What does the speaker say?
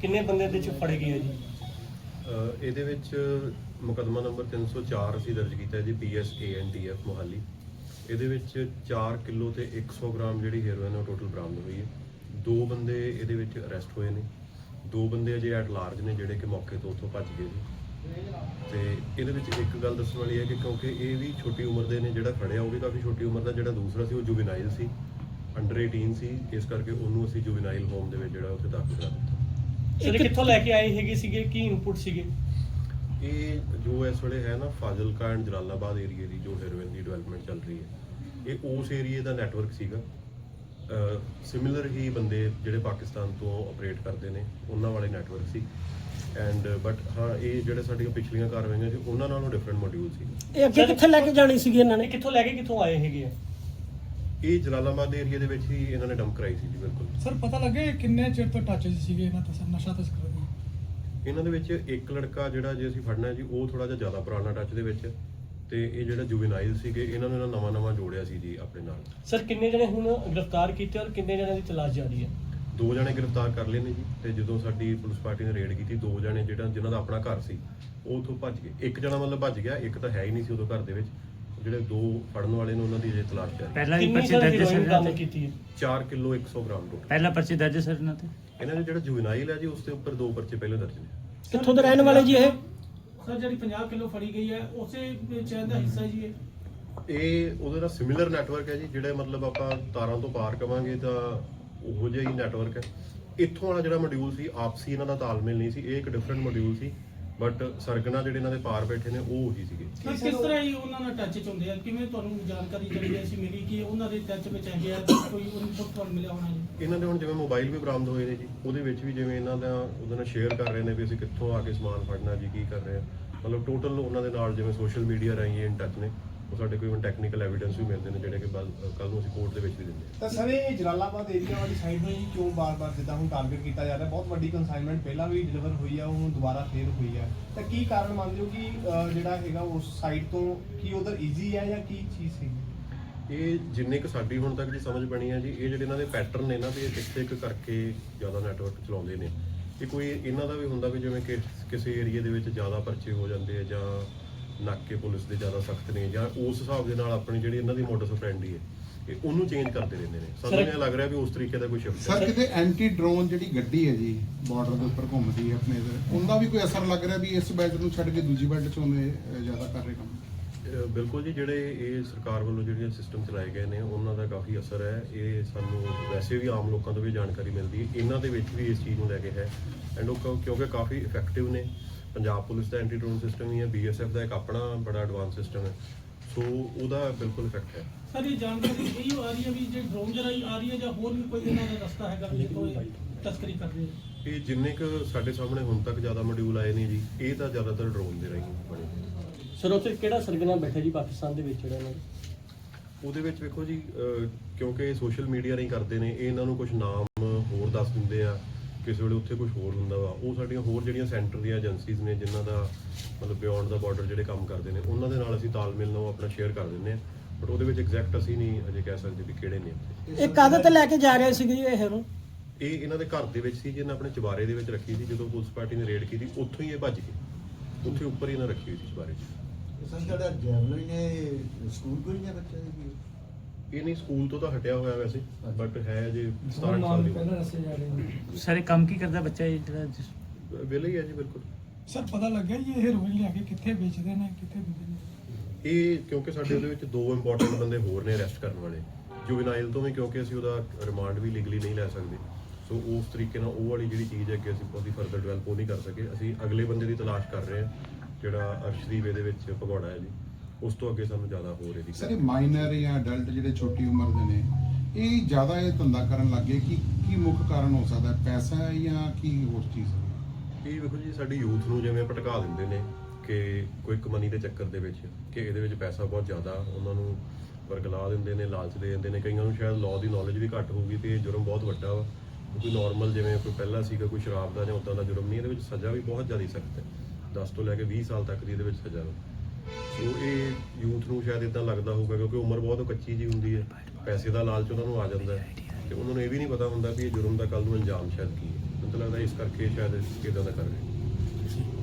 ਕਿੰਨੇ ਬੰਦੇ ਦੇ ਚ ਫੜੇ ਗਏ ਆ ਜੀ? ਅਹ ਇਹਦੇ ਵਿੱਚ ਮੁਕੱਦਮਾ ਨੰਬਰ 304 ਅਸੀਂ ਦਰਜ ਕੀਤਾ ਹੈ ਜੀ ਪੀਐਸ ਏਐਨਟੀਐਫ ਮੋਹਾਲੀ। ਇਹਦੇ ਵਿੱਚ 4 ਕਿਲੋ ਤੇ 100 ਗ੍ਰਾਮ ਜਿਹੜੀ ਹੈਰੋਇਨ ਉਹ ਟੋਟਲ ਬਰਾਮਦ ਹੋਈ ਹੈ। ਦੋ ਬੰਦੇ ਇਹਦੇ ਵਿੱਚ ਅਰੈਸਟ ਹੋਏ ਨੇ। ਦੋ ਬੰਦੇ ਅਜੇ ਐਟ ਲਾਰਜ ਨੇ, ਜਿਹੜੇ ਕਿ ਮੌਕੇ ਤੋਂ ਉੱਥੋਂ ਭੱਜ ਗਏ ਨੇ। ਤੇ ਇਹਦੇ ਵਿੱਚ ਇੱਕ ਗੱਲ ਦੱਸਣ ਵਾਲੀ ਹੈ ਕਿ ਕਿਉਂਕਿ ਇਹ ਵੀ ਛੋਟੀ ਉਮਰ ਦੇ ਨੇ, ਜਿਹੜਾ ਫੜਿਆ ਉਹ ਵੀ ਕਾਫੀ ਛੋਟੀ ਉਮਰ ਦਾ, ਜਿਹੜਾ ਦੂਸਰਾ ਸੀ ਉਹ ਜੁਵੈਨਾਈਲ ਸੀ। ਅੰਡਰ 18 ਸੀ, ਇਸ ਕਰਕੇ ਉਹਨੂੰ ਅਸੀਂ ਜੁਵੈਨਾਈਲ ਹੋਮ ਦੇ ਵਿੱਚ ਜਿਹੜਾ ਉੱਥੇ ਦਾਖਲ ਕਰਾ ਦਿੱਤਾ। ਸਰ ਇਹ ਕਿੱਥੋਂ ਲੈ ਕੇ ਆਏ ਹੈਗੇ ਸੀਗੇ? ਕੀ ਇਨਪੁਟ ਸੀਗੇ? ਇਹ ਜੋ ਇਸ ਵੇਲੇ ਹੈ ਨਾ ਫਾਜ਼ਿਲਕਾ ਐਂਡ ਜਲਾਲਾਬਾਦ ਏਰੀਆ ਦੀ ਜੋ ਹੈਰੋਇਨ ਦੀ ਡਿਵੈਲਪਮੈਂਟ ਚੱਲ ਰਹੀ ਹੈ ਇਹ ਉਸ ਏਰੀਆ ਦਾ ਨੈਟਵਰਕ ਸੀਗਾ। ਸਿਮਿਲਰ ਹੀ ਬੰਦੇ ਜਿਹੜੇ ਪਾਕਿਸਤਾਨ ਤੋਂ ਆਪਰੇਟ ਕਰਦੇ ਨੇ ਉਹਨਾਂ ਵਾਲੇ ਨੈਟਵਰਕ ਸੀ। ਐਂਡ ਬਟ ਹਾਂ ਇਹ ਜਿਹੜੇ ਸਾਡੀਆਂ ਪਿਛਲੀਆਂ ਕਾਰਵਾਈਆਂ ਸੀ ਉਹਨਾਂ ਨਾਲੋਂ ਡਿਫਰੈਂਟ ਮੋਡਿਊਲ ਸੀ। ਇਹ ਅੱਗੇ ਕਿੱਥੇ ਲੈ ਕੇ ਜਾਣੀ ਸੀਗੀ ਇਹਨਾਂ ਇਹ ਨੇ ਕਿੱਥੋਂ ਲੈ ਕੇ ਕਿੱਥੋਂ ਆਏ ਹੈਗੇ ਆ? ਇਹ ਜਲਾਲਾਬਾਦ ਏਰੀਆ ਦੇ ਵਿੱਚ ਹੀ ਇਹਨਾਂ ਨੇ ਡੰਪ ਕਰਾਈ ਸੀ ਜੀ ਬਿਲਕੁਲ। ਸਰ ਪਤਾ ਲੱਗੇ ਇਹ ਕਿੰਨੇ ਚਿਰ ਤੋਂ ਟੱਚ ਸੀਗੇ ਇਹਨਾਂ ਤਸ ਨਸ਼ਾ ਤਸਕਰਾਂ ਦੀ ਇਹਨਾਂ ਦੇ ਵਿੱਚ ਇੱਕ ਲੜਕਾ ਜਿਹੜਾ ਜੇ ਅਸੀਂ ਫੜਨਾ ਹੈ ਜੀ ਉਹ ਥੋੜਾ ਜਿਹਾ ਜ਼ਿਆਦਾ ਪੁਰਾਣਾ ਟੱਚ ਦੇ ਵਿੱਚ ਤੇ ਇਹ ਜਿਹੜਾ ਜੁਵੈਨਾਈਲ ਸੀਗੇ ਇਹਨਾਂ ਨੂੰ ਨਵਾਂ ਨਵਾਂ ਜੋੜਿਆ ਸੀ ਜੀ ਆਪਣੇ ਨਾਲ। ਸਰ ਕਿੰਨੇ ਜਣੇ ਹੁਣ ਗ੍ਰਿਫਤਾਰ ਕੀਤੇ ਔਰ ਕਿੰਨੇ ਜਣਿਆਂ ਦੀ ਤਲਾਸ਼ ਜਾਰੀ ਹੈ? ਦੋ ਜਣੇ ਗ੍ਰਿਫਤਾਰ ਕਰ ਲਏ ਨੇ ਜੀ ਤੇ ਜਦੋਂ ਸਾਡੀ ਪੁਲਿਸ ਪਾਰਟੀ ਨੇ ਰੇਡ ਕੀਤੀ ਦੋ ਜਣੇ ਜਿਹੜਾ ਜਿਨ੍ਹਾਂ ਦਾ ਆਪਣਾ ਘਰ ਸੀ ਉਹ ਉਥੋਂ ਭੱਜ ਗਏ। ਇੱਕ ਜਣਾ ਮਤਲਬ ਭੱਜ ਗਿਆ ਇੱਕ ਤਾਂ ਹੈ ਹੀ ਨਹੀਂ ਸੀ ਉਦੋਂ ਘਰ ਦੇ ਵਿੱਚ। ਜਿਹੜੇ ਦੋ ਫੜਨ ਵਾਲੇ ਨੇ ਉਹਨਾਂ ਦੀ ਜੇ ਤਲਾਸ਼ ਜਾਰੀ ਪਹਿਲਾਂ ਵੀ ਕਿੰਨੀ ਪਰਚੇ ਦਰਜ ਸਰ ਇਹਨਾਂ ਤੇ? ਕੀਤੀ ਹੈ? 4 ਕਿਲੋ 100 ਗ੍ਰਾਮ ਟੋਟਲ। ਪਹਿਲਾ ਪਰਚੇ ਦਰਜ ਸਰ ਇਹਨਾਂ ਤੇ? ਇਹਨਾਂ ਦੇ ਜਿਹੜਾ ਜੁਵੈਨਾਈਲ ਹੈ ਜੀ ਉਸ ਦੇ ਉੱਪਰ ਦੋ ਪਰਚੇ ਪਹਿਲਾਂ ਦਰਜ ਨੇ। ਕਿੱਥੋਂ ਦੇ ਰਹਿਣ ਵਾਲੇ ਜੀ ਇਹ? ਸਰ ਜਿਹੜੀ 50 ਕਿਲੋ ਫੜੀ ਗਈ ਹੈ ਉਸੇ ਚੈਨ ਦਾ ਹਿੱਸਾ ਜੀ ਇਹ। ਇਹ ਉਹਦੇ ਨਾਲ ਸਿਮਿਲਰ ਨੈਟਵਰਕ ਹੈ ਜੀ ਜਿਹੜੇ ਮਤਲਬ ਆਪਾਂ ਤਾਰਾਂ ਤੋਂ ਪਾਰ ਕਵਾਂਗੇ ਤਾਂ ਉਹੋ ਜਿਹਾ ਹੀ ਨੈਟਵਰਕ ਹੈ। ਇੱਥੋਂ ਵਾਲਾ ਜਿਹੜਾ ਮੋਡਿਊਲ ਸੀ ਆਪਸੀ ਇਹਨਾਂ ਦਾ ਤਾਲਮੇਲ ਨਹੀਂ ਸੀ ਇਹ ਇੱਕ ਡਿਫਰੈਂਟ ਮੋਡਿਊਲ ਸੀ। ਬਟ ਸਰਗਨਾ ਜਿਹੜੇ ਇਹਨਾਂ ਦੇ ਪਾਰ ਬੈਠੇ ਨੇ ਉਹ ਉਹੀ ਸੀਗੇ। ਸਰ ਕਿਸ ਤਰ੍ਹਾਂ ਹੀ ਉਹਨਾਂ ਨਾਲ ਟੱਚ 'ਚ ਹੁੰਦੇ ਆ? ਕਿਵੇਂ ਤੁਹਾਨੂੰ ਜਾਣਕਾਰੀ ਜਿਹੜੀ ਐਸੀ ਮਿਲੀ ਕਿ ਉਹਨਾਂ ਦੇ ਟੱਚ ਵਿੱਚ ਹੈਗੇ ਆ ਕੋਈ ਇਨਪੁਟ ਤੁਹਾਨੂੰ ਮਿਲਿਆ ਹੋਣਾ ਜੀ? ਇਹਨਾਂ ਦੇ ਹੁਣ ਜਿਵੇਂ ਮੋਬਾਈਲ ਵੀ ਬਰਾਮਦ ਹੋਏ ਨੇ ਜੀ ਉਹਦੇ ਵਿੱਚ ਵੀ ਜਿਵੇਂ ਇਹਨਾਂ ਦਾ ਉਹਦੇ ਨਾਲ ਸ਼ੇਅਰ ਕਰ ਰਹੇ ਨੇ ਵੀ ਅਸੀਂ ਕਿੱਥੋਂ ਆ ਕੇ ਸਮਾਨ ਫੜਨਾ ਜੀ ਕੀ ਕਰ ਰਹੇ ਆ। ਮਤਲਬ ਟੋਟਲ ਉਹਨਾਂ ਦੇ ਨਾਲ ਜਿਵੇਂ ਸੋਸ਼ਲ ਮੀਡੀਆ ਰਾਹੀਂ ਇਨ ਟੱਚ ਨੇ। ਉਹ ਸਾਡੇ ਕੋਲ ਇਵਨ ਟੈਕਨੀਕਲ ਐਵੀਡੈਂਸ ਵੀ ਮਿਲਦੇ ਨੇ ਜਿਹੜੇ ਕਿ ਕੱਲ ਨੂੰ ਅਸੀਂ ਕੋਰਟ ਦੇ ਵਿੱਚ ਵੀ ਦਿੰਦੇ ਹਾਂ। ਤਾਂ ਸਰ ਇਹ ਜਲਾਲਾਬਾਦ ਏਰੀਆ ਵਾਲੀ ਸਾਈਡ ਨੂੰ ਜੀ ਕਿਉਂ ਬਾਰ-ਬਾਰ ਜਿੱਦਾਂ ਹੁਣ ਟਾਰਗੇਟ ਕੀਤਾ ਜਾ ਰਿਹਾ? ਬਹੁਤ ਵੱਡੀ ਕਨਸਾਈਨਮੈਂਟ ਪਹਿਲਾਂ ਵੀ ਡਿਲੀਵਰ ਹੋਈ ਆ ਉਹ ਹੁਣ ਦੁਬਾਰਾ ਫੇਰ ਹੋਈ ਆ। ਤਾਂ ਕੀ ਕਾਰਨ ਮੰਨਦੇ ਹੋ ਕਿ ਜਿਹੜਾ ਹੈਗਾ ਉਸ ਸਾਈਡ ਤੋਂ ਕੀ ਉਧਰ ਈਜ਼ੀ ਹੈ ਜਾਂ ਕੀ ਚੀਜ਼ ਸੀ ਇਹ ਜਿੰਨੇ ਕੁ ਸਾਡੀ ਹੁਣ ਤੱਕ ਦੀ ਸਮਝ ਬਣੀ ਹੈ ਜੀ ਇਹ ਜਿਹੜੇ ਇਹਨਾਂ ਦੇ ਪੈਟਰਨ ਨੇ ਨਾ ਵੀ ਇਹ ਕਿੱਥੇ ਕੁ ਕਰਕੇ ਜ਼ਿਆਦਾ ਨੈਟਵਰਕ ਚਲਾਉਂਦੇ ਨੇ। ਇਹ ਕੋਈ ਇਹਨਾਂ ਦਾ ਵੀ ਹੁੰਦਾ ਵੀ ਜਿਵੇਂ ਕਿ ਕਿਸੇ ਏਰੀਆ ਦੇ ਵਿੱਚ ਜ਼ਿਆਦਾ ਪਰਚੇ ਹੋ ਜਾਂਦੇ ਆ ਜਾਂ ਨਾਕੇ ਪੁਲਿਸ ਦੇ ਜ਼ਿਆਦਾ ਸਖਤ ਨੇ ਜਾਂ ਉਸ ਹਿਸਾਬ ਦੇ ਨਾਲ ਆਪਣੀ ਜਿਹੜੀ ਇਹਨਾਂ ਦੀ ਮੋਡਸ ਆਪਰੈਂਡੀ ਹੈ ਇਹ ਉਹਨੂੰ ਚੇਂਜ ਕਰਦੇ ਰਹਿੰਦੇ ਨੇ। ਸਾਨੂੰ ਇਹ ਲੱਗ ਰਿਹਾ ਵੀ ਉਸ ਤਰੀਕੇ ਦਾ ਕੋਈ ਸ਼ਿਫਟ ਸਰ ਕਿਤੇ ਐਂਟੀ ਡਰੋਨ ਜਿਹੜੀ ਗੱਡੀ ਹੈ ਜੀ ਬਾਰਡਰ ਦੇ ਉੱਪਰ ਘੁੰਮਦੀ ਹੈ ਆਪਣੇ ਇਧਰ ਉਹਦਾ ਵੀ ਕੋਈ ਅਸਰ ਲੱਗ ਰਿਹਾ ਵੀ ਇਸ ਬੈਲਟ ਨੂੰ ਛੱਡ ਕੇ ਦੂਜੀ ਬੈਲਟ ਚ ਉਹਨੇ ਜ਼ਿਆਦਾ ਕਰ ਰਹੇ ਕੰਮ? ਬਿਲਕੁਲ ਜੀ ਜਿਹੜੇ ਇਹ ਸਰਕਾਰ ਵੱਲੋਂ ਜਿਹੜੇ ਸਿਸਟਮ ਚਲਾਏ ਗਏ ਨੇ ਉਹਨਾਂ ਦਾ ਕਾਫੀ ਅਸਰ ਹੈ। ਇਹ ਸਾਨੂੰ ਵੈਸੇ ਵੀ ਆਮ ਲੋਕਾਂ ਤੋਂ ਵੀ ਜਾਣਕਾਰੀ ਮਿਲਦੀ ਹੈ। ਇਹਨਾਂ ਦੇ ਵਿੱਚ ਵੀ ਇਸ ਚੀਜ਼ ਨੂੰ ਲੈ ਕੇ ਹੈ। ਐਂਡ ਉਹ ਕਿਉਂ- ਕਿਉਂਕਿ ਕਾਫੀ ਇਫੈਕਟਿਵ ਨੇ ਪੰਜਾਬ ਪੁਲਿਸ ਦਾ ਐਂਟੀ ਡਰੋਨ ਸਿਸਟਮ ਹੀ ਹੈ ਬੀਐਸਐਫ ਦਾ ਇੱਕ ਆਪਣਾ ਬੜਾ ਐਡਵਾਂਸ ਸਿਸਟਮ ਹੈ। ਸੋ ਉਹਦਾ ਬਿਲਕੁਲ ਇਫੈਕਟ ਹੈ। ਸਰ ਇਹ ਜਾਣਕਾਰੀ ਇਹੀ ਆ ਰਹੀ ਹੈ ਵੀ ਜੇ ਡਰੋਨ ਜਰਾਈ ਆ ਰਹੀ ਹੈ ਜਾਂ ਹੋਰ ਵੀ ਕੋਈ ਇਹਨਾਂ ਦਾ ਰਸਤਾ ਹੈਗਾ ਜਿੱਥੋਂ ਇਹ ਤਸਕਰੀ ਕਰ ਰਹੇ ਇਹ ਜਿੰਨੇ ਕੁ ਸਾਡੇ ਸਾਹਮਣੇ ਹੁਣ ਤੱਕ ਜ਼ਿਆਦਾ ਮੋਡਿਊਲ ਆਏ ਨੇ ਜੀ ਇਹ ਤਾਂ ਜ਼ਿਆਦਾਤਰ ਡਰੋਨ ਦੇ ਰਾਹੀਂ ਬਣੇ ਸਰ ਉੱਥੇ ਕਿਹੜਾ ਸਰਗਨਾ ਬੈਠਾ ਜੀ ਪਾਕਿਸਤਾਨ ਦੇ ਵਿੱਚ ਜਿਹੜਾ ਇਹਨਾਂ ਦਾ? ਉਹਦੇ ਵਿੱਚ ਵੇਖੋ ਜੀ ਅਹ, ਕਿਉਂਕਿ ਸੋਸ਼ਲ ਮੀਡੀਆ ਰਾਹੀਂ ਕਰਦੇ ਨੇ ਇਹ ਇਹਨਾਂ ਨੂੰ ਕੁਝ ਨਾਮ ਹੋਰ ਦੱਸ ਦਿੰਦੇ ਆ। ਕਿਸੇ ਵੇਲੇ ਉੱਥੇ ਕੁਝ ਹੋਰ ਹੁੰਦਾ ਵਾ। ਉਹ ਸਾਡੀਆਂ ਹੋਰ ਜਿਹੜੀਆਂ ਸੈਂਟਰ ਦੀਆਂ ਏਜੰਸੀਜ਼ ਨੇ ਜਿਨ੍ਹਾਂ ਦਾ ਮਤਲਬ ਬਿਯੋਂਡ ਦਾ ਬਾਰਡਰ ਜਿਹੜੇ ਕੰਮ ਕਰਦੇ ਨੇ ਉਹਨਾਂ ਦੇ ਨਾਲ ਅਸੀਂ ਤਾਲਮੇਲ ਨਾਲ ਆਪਣਾ ਸ਼ੇਅਰ ਕਰ ਦਿੰਦੇ ਆ ਬਟ ਉਹਦੇ ਵਿੱਚ ਐਗਜ਼ੈਕਟ ਅਸੀਂ ਨਹੀਂ ਅਜੇ ਕਹਿ ਸਕਦੇ ਵੀ ਕਿਹੜੇ ਨੇ ਇਹ ਕਾਹਦੇ ਤੇ ਲੈ ਕੇ ਜਾ ਰਹੇ ਸੀਗੇ ਜੀ ਇਹ ਹੈਰੋ ਇਹ ਇਹਨਾਂ ਦੇ ਘਰ ਦੇ ਵਿੱਚ ਸੀ ਜਿਹਨਾਂ ਆਪਣੇ ਚਬਾਰੇ ਦੇ ਵਿੱਚ ਰੱਖੀ ਸੀ ਜਦੋਂ ਪੁਲਿਸ ਪਾਰਟੀ ਨੇ ਰੇਡ ਕੀਤੀ ਉੱਥੋਂ ਹੀ ਇਹ ਭੱਜ ਗਏ। ਉੱਥੇ ਉੱਪਰ ਹੀ ਇਹਨਾਂ ਰੱਖੀ ਹੋਈ ਸੀ ਚਬਾਰੇ 'ਚ। ਸਰ ਜਿਹੜਾ ਜੈਵਲਿਨ ਨੇ ਸਕੂਲ ਕੋਈ ਨਹੀਂ ਬੱਚੇ ਦੀ? ਇਹ ਨਹੀਂ ਸਕੂਲ ਤੋਂ ਤਾਂ ਹਟਿਆ ਹੋਇਆ ਵੈਸੇ ਬਟ ਹੈ ਜੇ 17 ਸਾਲ ਦੀ ਉਮਰ। ਰਸਤੇ ਜਾ ਰਹੇ ਨੇ ਸਰ ਕੰਮ ਕੀ ਕਰਦਾ ਬੱਚਾ ਇਹ ਜਿਹੜਾ ਜਿਸ- ਵਿਹਲੇ ਹੀ ਹੈ ਜੀ ਬਿਲਕੁਲ। ਸਰ ਪਤਾ ਲੱਗਿਆ ਜੀ ਇਹ ਹੈਰੋਇਨ ਲਿਆ ਕੇ ਕਿੱਥੇ ਵੇਚਦੇ ਨੇ ਕਿੱਥੇ ਦਿੰਦੇ ਨੇ? ਇਹ ਕਿਉਂਕਿ ਸਾਡੇ ਉਹਦੇ ਵਿੱਚ ਦੋ ਇੰਪੋਰਟੈਂਟ ਬੰਦੇ ਹੋਰ ਨੇ ਅਰੈਸਟ ਕਰਨ ਵਾਲੇ। ਜੁਵੈਨਾਈਲ ਤੋਂ ਵੀ ਕਿਉਂਕਿ ਅਸੀਂ ਉਹਦਾ ਰਿਮਾਂਡ ਵੀ ਲੀਗਲੀ ਨਹੀਂ ਲੈ ਸਕਦੇ। ਸੋ ਉਸ ਤਰੀਕੇ ਨਾਲ ਉਹ ਵਾਲੀ ਜਿਹੜੀ ਚੀਜ਼ ਹੈ ਕਿ ਅਸੀਂ ਬਹੁਤੀ ਫਰਦਰ ਡਿਵੈਲਪ ਉਹ ਨਹੀਂ ਕਰ ਸਕੇ। ਅਸੀਂ ਅਗਲੇ ਬੰਦੇ ਦੀ ਤਲਾਸ਼ ਕਰ ਰਹੇ ਹਾਂ ਜਿਹੜਾ ਅਰਸ਼ਦੀਪ ਇਹਦੇ ਵਿੱਚ ਭਗੌੜਾ ਹੈ ਜੀ। ਉਸ ਤੋਂ ਅੱਗੇ ਸਾਨੂੰ ਜ਼ਿਆਦਾ ਹੋ ਰਹੀ ਸਰ ਇਹ ਮਾਈਨਰ ਜਾਂ ਅਡਲਟ ਜਿਹੜੇ ਛੋਟੀ ਉਮਰ ਦੇ ਨੇ ਇਹ ਜ਼ਿਆਦਾ ਇਹ ਧੰਦਾ ਕਰਨ ਲੱਗੇ ਕੀ ਕੀ ਮੁੱਖ ਕਾਰਨ ਹੋ ਸਕਦਾ ਹੈ? ਪੈਸਾ ਹੈ ਜਾਂ ਕੀ ਹੋਰ ਚੀਜ਼ ਹੈ? ਇਹ ਵੇਖੋ ਜੀ ਸਾਡੀ ਯੂਥ ਨੂੰ ਜਿਵੇਂ ਭਟਕਾ ਦਿੰਦੇ ਨੇ ਕਿ ਕੁਇਕ ਮਨੀ ਦੇ ਚੱਕਰ ਦੇ ਵਿੱਚ ਕਿ ਇਹਦੇ ਵਿੱਚ ਪੈਸਾ ਬਹੁਤ ਜ਼ਿਆਦਾ ਉਹਨਾਂ ਨੂੰ ਵਰਗਲਾ ਦਿੰਦੇ ਨੇ ਲਾਲਚ ਦੇ ਦਿੰਦੇ ਨੇ। ਕਈਆਂ ਨੂੰ ਸ਼ਾਇਦ ਲਾਅ ਦੀ ਨੌਲੇਜ ਵੀ ਘੱਟ ਹੋਊਗੀ ਤੇ ਇਹ ਜੁਰਮ ਬਹੁਤ ਵੱਡਾ ਵਾ। ਕੋਈ ਨਾਰਮਲ ਜਿਵੇਂ ਕੋਈ ਪਹਿਲਾਂ ਸੀਗਾ ਕੋਈ ਸ਼ਰਾਬ ਦਾ ਜਾਂ ਉਦਾਂ ਦਾ ਜੁਰਮ ਨਹੀਂ ਇਹਦੇ ਵਿੱਚ ਸਜ਼ਾ ਵੀ ਬਹੁਤ ਜ਼ਿਆਦਾ ਸਖਤ ਹੈ। 10 ਤੋਂ ਲੈ ਕੇ 20 ਸਾਲ ਤੱਕ ਦੀ ਇਹਦੇ ਵਿੱਚ ਸਜ਼ਾ ਵਾ। ਸੋ ਇਹ ਯੂਥ ਨੂੰ ਸ਼ਾਇਦ ਇਦਾਂ ਲੱਗਦਾ ਹੋਊਗਾ ਕਿਉਂਕਿ ਉਮਰ ਬਹੁਤ ਕੱਚੀ ਜੀ ਹੁੰਦੀ ਹੈ। ਪੈਸੇ ਦਾ ਲਾਲਚ ਉਹਨਾਂ ਨੂੰ ਆ ਜਾਂਦਾ ਹੈ। ਤੇ ਉਹਨਾਂ ਨੂੰ ਇਹ ਵੀ ਨਹੀਂ ਪਤਾ ਹੁੰਦਾ ਵੀ ਇਹ ਜੁਰਮ ਦਾ ਕੱਲ ਨੂੰ ਅੰਜਾਮ ਸ਼ਾਇਦ ਕੀ ਹੈ। ਮੈਨੂੰ ਤਾਂ ਲੱਗਦਾ ਇਸ ਕਰਕੇ ਸ਼ਾਇਦ ਇਦਾਂ ਦਾ ਕਰ ਰਹੇ